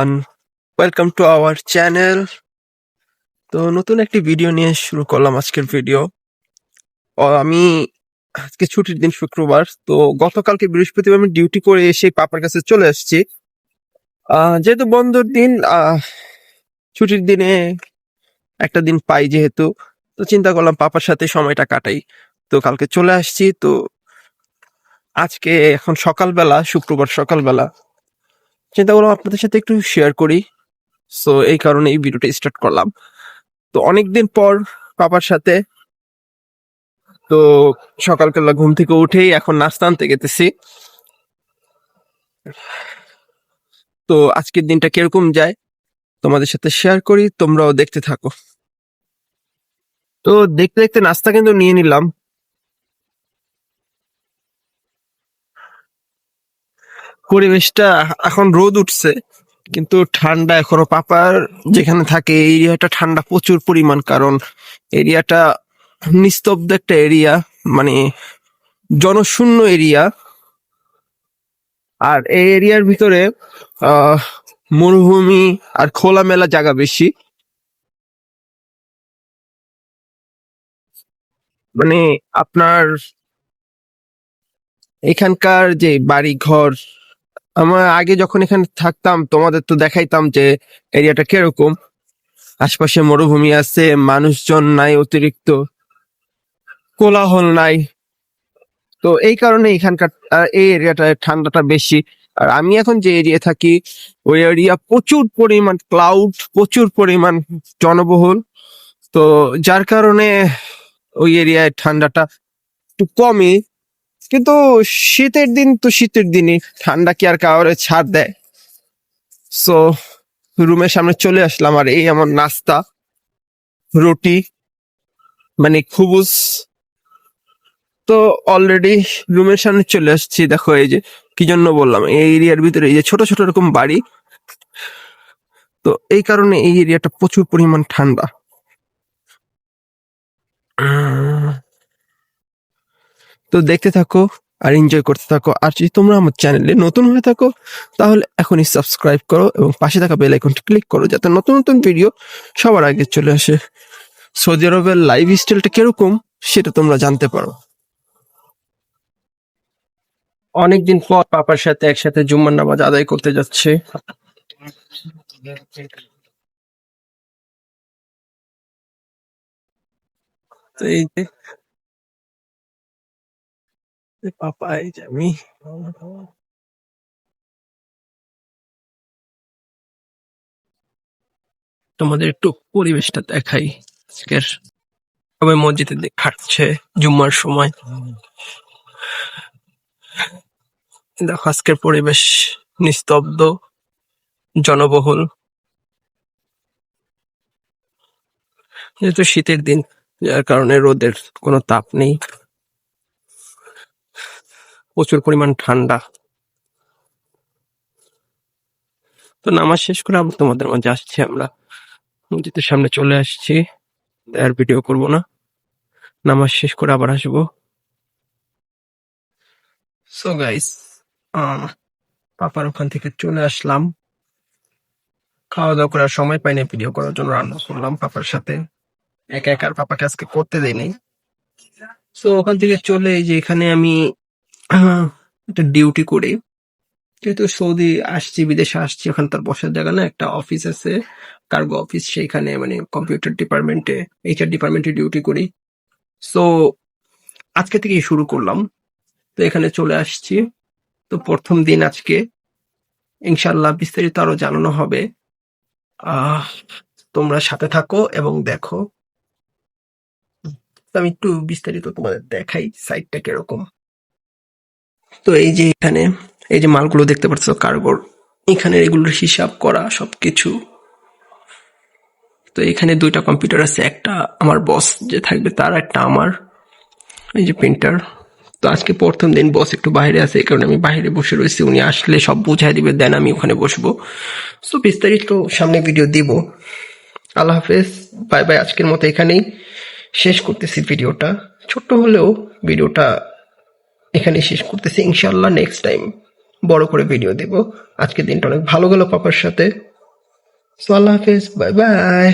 and welcome to our channel তো নতুন একটি ভিডিও নিয়ে শুরু করলাম আজকের ভিডিও আমি আজকে ছুটির দিন শুক্রবার, তো গতকালকে বৃহস্পতিবার আমি ডিউটি করে এসে পাপার কাছে চলে আসছি। যেহেতু বন্ধর দিন ছুটির দিনে একটা দিন পাই যেহেতু, তো চিন্তা করলাম পাপার সাথে সময়টা কাটাই। তো কালকে চলে আসছি, তো আজকে এখন সকালবেলা, শুক্রবার সকালবেলা চিন্তা করলাম আপনাদের সাথে একটু শেয়ার করি। সো এই কারণে এই ভিডিওটা স্টার্ট করলাম। তো অনেকদিন পর পাপার সাথে, তো সকালবেলা ঘুম থেকে উঠেই এখন নাস্তা আনতে গেতেছি। তো আজকের দিনটা কীরকম যায় তোমাদের সাথে শেয়ার করি, তোমরাও দেখতে থাকো। তো দেখতে দেখতে নাস্তা কিন্তু নিয়ে নিলাম। পরিবেশটা এখন রোদ উঠছে, কিন্তু ঠান্ডা এখনও পাপার যেখানে থাকে এরিয়াটা ঠান্ডা প্রচুর পরিমাণ, কারণ এরিয়াটা নিস্তব্ধ একটা এরিয়া মানে জনশূন্য এরিয়া। আর এই এরিয়ার ভিতরে মরুভূমি আর খোলামেলা জায়গা বেশি। মানে আপনার এখানকার যে বাড়ি ঘর আমার আগে যখন এখানে থাকতাম, তোমাদের তো দেখাইতাম যে এরিয়াটা কীরকম। আশপাশে মরুভূমি আছে, মানুষজন নাই, অতিরিক্ত কোলাহল নাই। তো এই কারণে এখানকার এই এরিয়াটা ঠান্ডাটা বেশি। আর আমি এখন যে এরিয়া থাকি, ওই এরিয়া প্রচুর পরিমাণ ক্লাউড প্রচুর পরিমাণ জনবহুল। তো যার কারণে ওই এরিয়ায় ঠান্ডাটা একটু কমই। কিন্তু শীতের দিন তো শীতের দিনই। ঠান্ডা কি আর কাউরে ছাড় দেয়? সো রুমের সামনে চলে আসলাম আর এই আমার নাস্তা, রুটি মানে খুবুস। তো অলরেডি রুমের সামনে চলে আসছি। দেখো এই যে, কি জন্য বললাম? এই এরিয়ার ভিতরে এই যে ছোট ছোট এরকম বাড়ি। তো এই কারণে এই এরিয়াটা প্রচুর পরিমাণ ঠান্ডা। তো দেখতে থাকো আর এনজয় করতে থাকো। আর যদি তোমরা আমার চ্যানেলে নতুন হয়ে থাকো, তাহলে এখনই সাবস্ক্রাইব করো এবং পাশে থাকা বেল আইকনটি ক্লিক করো যাতে নতুন নতুন ভিডিও সবার আগে চলে আসে। সৌদি আরবের লাইফ স্টাইলটা কীরকম সেটা তোমরা জানতে পারো। অনেকদিন পর পাপার সাথে একসাথে জুম্মার নামাজ আদায় করতে যাচ্ছে। তো এই যে পাপা এই যে আমি তোমাদের একটু পরিবেশটা দেখাই আজকের। সবাই মসজিদের দিকে হাঁটছে জুম্মার সময়। দেখো আজকের পরিবেশ নিস্তব্ধ, জনবহুল। যেহেতু শীতের দিন, যার কারণে রোদের কোনো তাপ নেই। প্রচুর পরিমাণ ঠান্ডা। তো নামাজ শেষ করে আবার তোমাদের মাঝে আসছি আমরা। মসজিদের সামনে চলে আসছি। আর ভিডিও করব না। নামাজ শেষ করে আবার আসব। সো গাইস পাপার ওখান থেকে চলে আসলাম। খাওয়া দাওয়া করার সময় পাইনি ভিডিও করার জন্য রান্না করলাম পাপার সাথে। একা একা আর পাপাকে আজকে করতে দেয়নি সো ওখান থেকে চলে যে এখানে আমি একটা ডিউটি করি। যেহেতু সৌদি আসছি, বিদেশে আসছি, ওখানে তার বসার জায়গা না, একটা অফিস আছে কার্গো অফিস সেইখানে মানে কম্পিউটার ডিপার্টমেন্টে এইচআর ডিপার্টমেন্টে ডিউটি করি। সো আজকে থেকেই শুরু করলাম। তো এখানে চলে আসছি। তো প্রথম দিন আজকে ইনশাল্লাহ বিস্তারিত আরও জানানো হবে। আহ, তোমরা সাথে থাকো এবং দেখো। আমি একটু বিস্তারিত তোমাদের দেখাই সাইটটা কীরকম। তো এই যে এখানে, এই যে মালগুলো দেখতে পাচ্ছ, কার্গোর, এখানে এগুলোর হিসাব করা সবকিছু। তো এখানে দুইটা কম্পিউটার আছে, একটা আমার বস যে থাকবে তার, একটা আমার, এই যে প্রিন্টার তো আজকে প্রথম দিন বস একটু বাইরে আছে, এই কারণে আমি বাইরে বসে রয়েছি, উনি আসলে সব বুঝাই দিবে, দেন আমি ওখানে বসবো। সো বিস্তারিত সামনে ভিডিও দিব। আল্লাহ হাফেজ বাই বাই আজকের মতো এখানেই শেষ করতেছি ভিডিওটা ছোট্ট হলেও ভিডিওটা এখানে শেষ করতেছি। ইনশাল্লাহ নেক্সট টাইম বড় করে ভিডিও দেব। আজকের দিনটা অনেক ভালো গেল পাপার সাথে। সো আল্লাহ হাফেজ। Bye bye